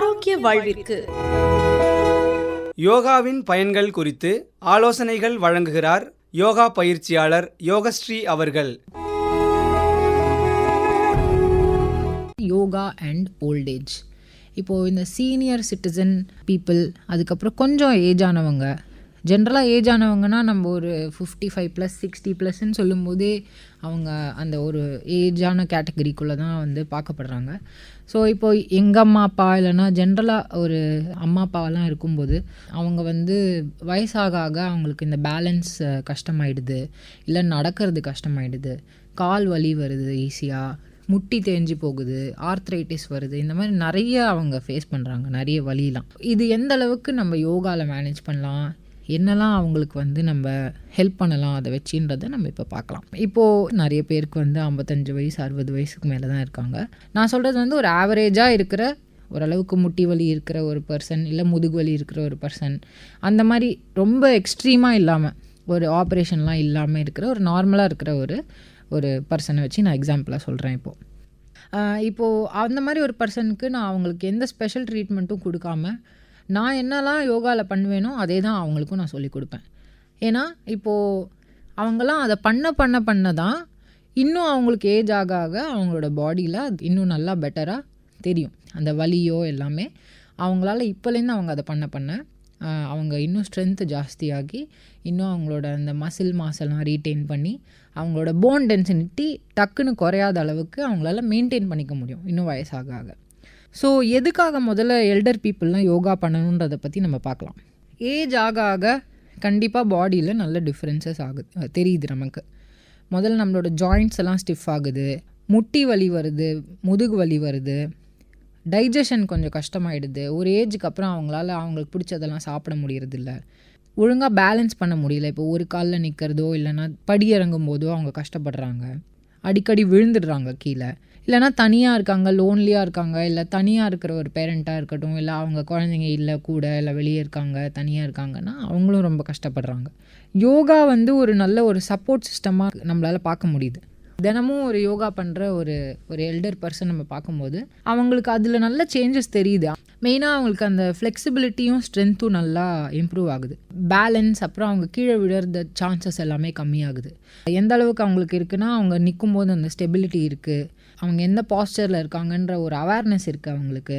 ஆரோக்கிய வாழ்விற்கு. யோகாவின் பயன்கள் குறித்து ஆலோசனைகள் வழங்குகிறார் யோகா பயிற்சியாளர் யோகஸ்ரீ அவர்கள். யோகா அண்ட் ஓல்ட் ஏஜ் இப்போது இந்த சீனியர் சிட்டிசன் பீப்புள் அதுக்கப்புறம் கொஞ்சம் ஏஜ் ஆனவங்க ஜென்ரலாக ஏஜ் ஆனவங்கன்னா நம்ம ஒரு ஃபிஃப்டி ஃபைவ் ப்ளஸ் சிக்ஸ்டி ப்ளஸ்ன்னு சொல்லும்போதே அவங்க அந்த ஒரு ஏஜான கேட்டகரிக்குள்ளே தான் வந்து பார்க்கப்படுறாங்க. ஸோ இப்போ எங்கள் அம்மா அப்பா இல்லைன்னா ஜென்ரலாக ஒரு அம்மா அப்பாவெல்லாம் இருக்கும்போது அவங்க வந்து வயசாக ஆக அவங்களுக்கு இந்த பேலன்ஸ் கஷ்டமாயிடுது. இல்லை நடக்கிறது கஷ்டமாயிடுது. கால் வலி வருது ஈஸியாக முட்டி தேஞ்சு போகுது. ஆர்த்ரைட்டிஸ் வருது. இந்த மாதிரி நிறைய அவங்க ஃபேஸ் பண்ணுறாங்க நிறைய வழியெலாம் இது எந்த அளவுக்கு நம்ம யோகாவில் மேனேஜ் பண்ணலாம்? என்னெல்லாம் அவங்களுக்கு வந்து நம்ம ஹெல்ப் பண்ணலாம் அதை வச்சுன்றதை நம்ம இப்போ பார்க்கலாம். இப்போது நிறைய பேருக்கு வந்து ஐம்பத்தஞ்சு வயசு அறுபது வயசுக்கு மேலே தான் இருக்காங்க. நான் சொல்கிறது வந்து ஒரு ஆவரேஜாக இருக்கிற ஓரளவுக்கு முட்டி வலி இருக்கிற ஒரு பர்சன் இல்லை முதுகு வலி இருக்கிற ஒரு பர்சன் அந்த மாதிரி ரொம்ப எக்ஸ்ட்ரீமாக இல்லாமல் ஒரு ஆப்ரேஷன்லாம் இல்லாமல் இருக்கிற ஒரு நார்மலாக இருக்கிற ஒரு ஒரு பர்சனை வச்சு நான் எக்ஸாம்பிளாக சொல்கிறேன் இப்போது இப்போது அந்த மாதிரி ஒரு பர்சனுக்கு நான் அவங்களுக்கு எந்த ஸ்பெஷல் ட்ரீட்மெண்ட்டும் கொடுக்காம நான் என்னெல்லாம் யோகாவில் பண்ணுவேனோ அதே தான் அவங்களுக்கும் நான் சொல்லிக் கொடுப்பேன். ஏன்னா இப்போது அவங்களாம் அதை பண்ண பண்ண பண்ண தான் இன்னும் அவங்களுக்கு ஏஜ் ஆக ஆக அவங்களோட பாடியில் இன்னும் நல்லா பெட்டராக தெரியும். அந்த வலியோ எல்லாமே அவங்களால இப்போலேருந்து அவங்க அதை பண்ண பண்ண அவங்க இன்னும் ஸ்ட்ரென்த்து ஜாஸ்தியாகி இன்னும் அவங்களோட அந்த மசில் மாசெல்லாம் ரீட்டெயின் பண்ணி அவங்களோட போன் டென்சினிட்டி டக்குன்னு குறையாத அளவுக்கு அவங்களால மெயின்டைன் பண்ணிக்க முடியும். இன்னும் வயசாக ஆக. ஸோ எதுக்காக முதல்ல எல்டர் பீப்புளெலாம் யோகா பண்ணணுன்றதை பற்றி நம்ம பார்க்கலாம். ஏஜ் ஆக ஆக கண்டிப்பாக பாடியில் நல்ல டிஃப்ரென்சஸ் ஆகுது. தெரியுது நமக்கு. முதல்ல நம்மளோட ஜாயிண்ட்ஸ் எல்லாம் ஸ்டிஃப் ஆகுது. முட்டி வலி வருது முதுகு வலி வருது. டைஜஷன் கொஞ்சம் கஷ்டமாயிடுது. ஒரு ஏஜுக்கு அப்புறம் அவங்களால அவங்களுக்கு பிடிச்சதெல்லாம் சாப்பிட முடியறதில்ல. ஒழுங்காக பேலன்ஸ் பண்ண முடியல. இப்போ ஒரு காலில் நிற்கிறதோ இல்லைன்னா படி இறங்கும் போதோ அவங்க கஷ்டப்படுறாங்க. அடிக்கடி விழுந்துடுறாங்க கீழே. இல்லைனா தனியாக இருக்காங்க லோன்லியாக இருக்காங்க இல்லை தனியாக இருக்கிற ஒரு பேரண்ட்டாக இருக்கட்டும் இல்லை அவங்க குழந்தைங்க இல்லை கூட இல்லை வெளியே இருக்காங்க தனியாக இருக்காங்கன்னா அவங்களும் ரொம்ப கஷ்டப்படுறாங்க. யோகா வந்து ஒரு நல்ல ஒரு சப்போர்ட் சிஸ்டமாக நம்மளால் பார்க்க முடியுது. தினமும் ஒரு யோகா பண்ணுற ஒரு ஒரு எல்டர் பர்சன் நம்ம பார்க்கும்போது அவங்களுக்கு அதில் நல்ல சேஞ்சஸ் தெரியுது. மெயினாக அவங்களுக்கு அந்த ஃப்ளெக்சிபிலிட்டியும் ஸ்ட்ரென்த்தும் நல்லா இம்ப்ரூவ் ஆகுது. பேலன்ஸ் அப்புறம் அவங்க கீழே விழுறத சான்சஸ் எல்லாமே கம்மியாகுது. எந்த அளவுக்கு அவங்களுக்கு இருக்குன்னா அவங்க நிற்கும் போது அந்த ஸ்டெபிலிட்டி இருக்குது அவங்க எந்த பாஸ்டரில் இருக்காங்கன்ற ஒரு அவேர்னஸ் இருக்குது அவங்களுக்கு.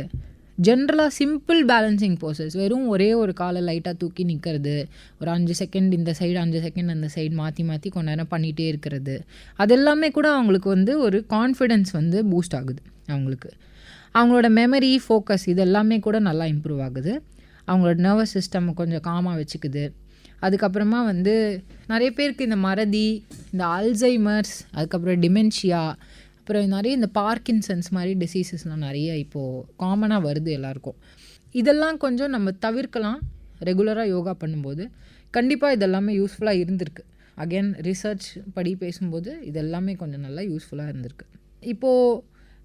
ஜென்ரலாக சிம்பிள் பேலன்சிங் ப்ரோசஸ் வெறும் ஒரே ஒரு காலை லைட்டாக தூக்கி நிற்கிறது ஒரு அஞ்சு செகண்ட் இந்த சைடு அஞ்சு செகண்ட் அந்த சைடு மாற்றி மாற்றி கொஞ்ச நேரம் பண்ணிகிட்டே இருக்கிறது. அது எல்லாமே கூட அவங்களுக்கு வந்து ஒரு கான்ஃபிடென்ஸ் வந்து பூஸ்ட் ஆகுது அவங்களுக்கு. அவங்களோட மெமரி ஃபோக்கஸ் இது எல்லாமே கூட நல்லா இம்ப்ரூவ் ஆகுது. அவங்களோட நர்வஸ் சிஸ்டம் கொஞ்சம் காமாக வச்சுக்குது. அதுக்கப்புறமா வந்து நிறைய பேருக்கு இந்த மறதி இந்த அல்சைமர்ஸ் அதுக்கப்புறம் டிமென்ஷியா அப்புறம் நிறைய இந்த பார்க்கின்சன்ஸ் மாதிரி டிசீசஸ்லாம் நிறைய இப்போது காமனாக வருது எல்லாருக்கும். இதெல்லாம் கொஞ்சம் நம்ம தவிர்க்கலாம். ரெகுலராக யோகா பண்ணும்போது. கண்டிப்பாக இதெல்லாமே யூஸ்ஃபுல்லாக இருந்திருக்கு. அகைன் ரிசர்ச் படி பேசும்போது இதெல்லாமே கொஞ்சம் நல்லா யூஸ்ஃபுல்லாக இருந்திருக்கு. இப்போது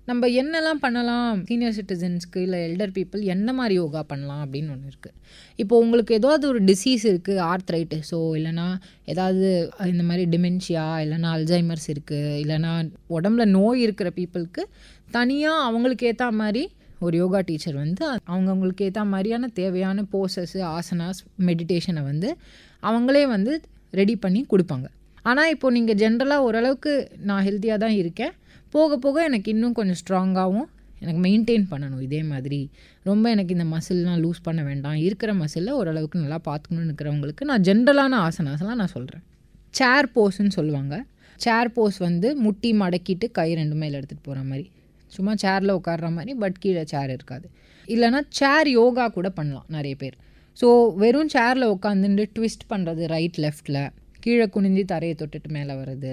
நம்ம என்னெல்லாம் பண்ணலாம்? சீனியர் சிட்டிசன்ஸ்க்கு இல்லை எல்டர் பீப்புள் என்ன மாதிரி யோகா பண்ணலாம் அப்படின்னு ஒன்று இருக்குது இப்போ உங்களுக்கு ஏதாவது ஒரு டிசீஸ் இருக்குது ஆர்த்ரைட்டிஸோ இல்லைனா ஏதாவது இந்த மாதிரி டிமென்ஷியா இல்லைனா அல்சைமர்ஸ் இருக்குது இல்லைனா உடம்புல நோய் இருக்கிற பீப்புளுக்கு தனியாக அவங்களுக்கு ஏற்ற மாதிரி ஒரு யோகா டீச்சர் வந்து அவங்கவுங்களுக்கு ஏற்ற மாதிரியான தேவையான போசஸ் ஆசனாஸ் மெடிடேஷனை வந்து அவங்களே வந்து ரெடி பண்ணி கொடுப்பாங்க. ஆனால் இப்போ நீங்கள் ஜென்ரலாக ஓரளவுக்கு நான் ஹெல்த்தியாக தான் இருக்கேன். போக போக எனக்கு இன்னும் கொஞ்சம் ஸ்ட்ராங்காகவும் எனக்கு மெயின்டைன் பண்ணணும் இதே மாதிரி. ரொம்ப எனக்கு இந்த மசில்லாம் லூஸ் பண்ண வேண்டாம். இருக்கிற மசிலில் ஓரளவுக்கு நல்லா பார்த்துக்கணும்னு இருக்கிறவங்களுக்கு நான் ஜென்ரலான ஆசனாஸ்லாம் நான் சொல்கிறேன் சேர் போஸ்ன்னு சொல்லுவாங்க. சேர் போஸ் வந்து முட்டி மடக்கிட்டு கை ரெண்டு மேலே எடுத்துகிட்டு போகிற மாதிரி. சும்மா சேரில் உட்கார்ற மாதிரி பட் கீழே சேர் இருக்காது. இல்லைனா சேர் யோகா கூட பண்ணலாம் நிறைய பேர். ஸோ வெறும் சேரில் உட்காந்துட்டு ட்விஸ்ட் பண்ணுறது ரைட் லெஃப்ட்டில் கீழே குனிந்து தரையை தொட்டுட்டு மேலே வருது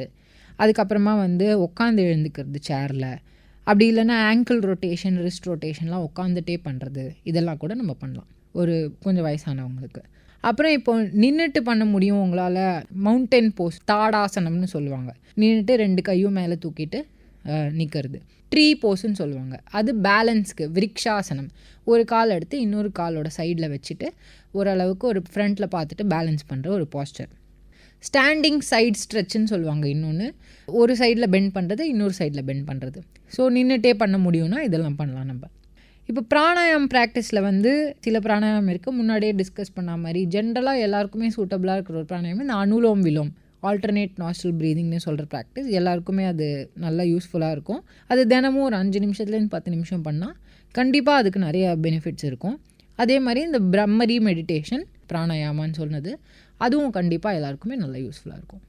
அதுக்கப்புறமா வந்து உட்காந்து எழுந்துக்கிறது சேரில் அப்படி இல்லைன்னா ஆங்கிள் ரொட்டேஷன் ரிஸ்ட் ரொட்டேஷன்லாம் உட்காந்துட்டே பண்ணுறது இதெல்லாம் கூட நம்ம பண்ணலாம். ஒரு கொஞ்சம் வயசானவங்களுக்கு. அப்புறம் இப்போ நின்றுட்டு பண்ண முடியும் உங்களால் மவுண்டன் போஸ் தாடாசனம்னு சொல்லுவாங்க. நின்றுட்டு ரெண்டு கையும் மேலே தூக்கிட்டு நிற்கிறது ட்ரீ போஸ்ன்னு சொல்லுவாங்க. அது பேலன்ஸ்க்கு விரிக்ஷாசனம். ஒரு கால் எடுத்து இன்னொரு காலோட சைடில் வச்சுட்டு ஓரளவுக்கு ஒரு ஃப்ரண்ட்டில் பார்த்துட்டு பேலன்ஸ் பண்ணுற ஒரு பாஸ்டர் ஸ்டாண்டிங் சைட் ஸ்ட்ரெச்சுன்னு சொல்லுவாங்க இன்னொன்று ஒரு சைடில் பெண்ட் பண்ணுறது இன்னொரு சைடில் பெண்ட் பண்ணுறது ஸோ நின்றுட்டே பண்ண முடியும்னா இதெல்லாம் பண்ணலாம் நம்ம. இப்போ பிராணாயாம் ப்ராக்டிஸில் வந்து சில பிராணாயாமம் இருக்குது முன்னாடியே டிஸ்கஸ் பண்ண மாதிரி ஜென்ரலாக எல்லாருக்குமே சூட்டபிளாக இருக்கிற ஒரு பிராணாயாமம் இந்த அனுலோம் விலோம் ஆல்டர்னேட் நாஸ்டல் ப்ரீதிங்னு சொல்கிற ப்ராக்டிஸ் எல்லாருக்குமே அது நல்லா யூஸ்ஃபுல்லாக இருக்கும். அது தினமும் ஒரு அஞ்சு நிமிஷத்துலேருந்து பத்து நிமிஷம் பண்ணால் கண்டிப்பாக அதுக்கு நிறைய பெனிஃபிட்ஸ் இருக்கும். அதே மாதிரி இந்த பிரம்மரி மெடிடேஷன் பிராணாயாமான்னு சொன்னது. அதுவும் கண்டிப்பாக எல்லாருக்குமே நல்லா யூஸ்ஃபுல்லாக இருக்கும்.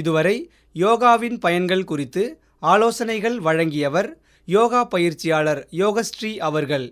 இதுவரை யோகாவின் பயன்கள் குறித்து ஆலோசனைகள் வழங்கியவர் யோகா பயிற்சியாளர் யோகஸ்ரீ அவர்கள்.